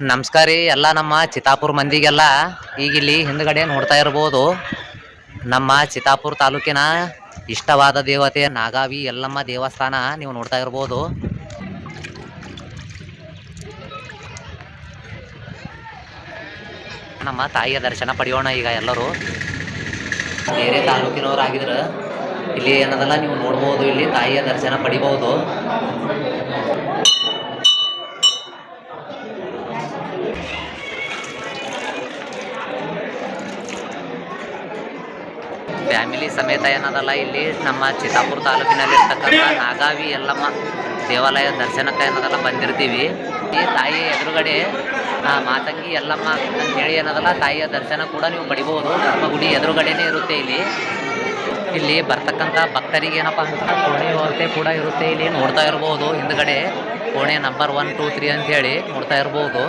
ನಮಸ್ಕಾರ ರೀ, ಎಲ್ಲ ನಮ್ಮ ಚಿತ್ತಾಪುರ ಮಂದಿಗೆಲ್ಲ ಈಗ ಇಲ್ಲಿ ಹಿಂದ್ಗಡೆ ನೋಡ್ತಾ ಇರ್ಬೋದು. ನಮ್ಮ ಚಿತ್ತಾಪುರ ತಾಲೂಕಿನ ಇಷ್ಟವಾದ ದೇವತೆ ನಾಗಾವಿ ಎಲ್ಲಮ್ಮ ದೇವಸ್ಥಾನ ನೀವು ನೋಡ್ತಾ ಇರ್ಬೋದು. ನಮ್ಮ ತಾಯಿಯ ದರ್ಶನ ಪಡೆಯೋಣ ಈಗ ಎಲ್ಲರೂ. ಬೇರೆ ತಾಲೂಕಿನವರಾಗಿದ್ರೆ ಇಲ್ಲಿ ಏನದಲ್ಲ ನೀವು ನೋಡ್ಬೋದು, ಇಲ್ಲಿ ತಾಯಿಯ ದರ್ಶನ ಪಡಿಬಹುದು ಫ್ಯಾಮಿಲಿ ಸಮೇತ ಏನದಲ್ಲ, ಇಲ್ಲಿ ನಮ್ಮ ಚಿತ್ತಾಪುರ ತಾಲೂಕಿನಲ್ಲಿರ್ತಕ್ಕಂಥ ನಾಗಾವಿ ಎಲ್ಲಮ್ಮ ದೇವಾಲಯ ದರ್ಶನಕ್ಕೆ ಏನದಲ್ಲ ಬಂದಿರ್ತೀವಿ. ಈ ತಾಯಿ ಎದುರುಗಡೆ ಮಾತಂಗಿ ಎಲ್ಲಮ್ಮ ಅಂತ ಹೇಳಿ ಏನದಲ್ಲ, ತಾಯಿಯ ದರ್ಶನ ಕೂಡ ನೀವು ಪಡಿಬೋದು. ನಮ್ಮ ಗುಡಿ ಎದುರುಗಡೆನೇ ಇರುತ್ತೆ ಇಲ್ಲಿ. ಇಲ್ಲಿ ಬರ್ತಕ್ಕಂಥ ಭಕ್ತರಿಗೆ ಏನಪ್ಪ ಅಂತ ಕೋಣೆ ವ್ಯವಸ್ಥೆ ಕೂಡ ಇರುತ್ತೆ. ಇಲ್ಲಿ ನೋಡ್ತಾ ಇರ್ಬೋದು ಹಿಂದ್ಗಡೆ ಕೋಣೆ ನಂಬರ್ ಒನ್ ಟೂ ತ್ರೀ ಅಂತ ಹೇಳಿ ನೋಡ್ತಾ ಇರ್ಬೋದು.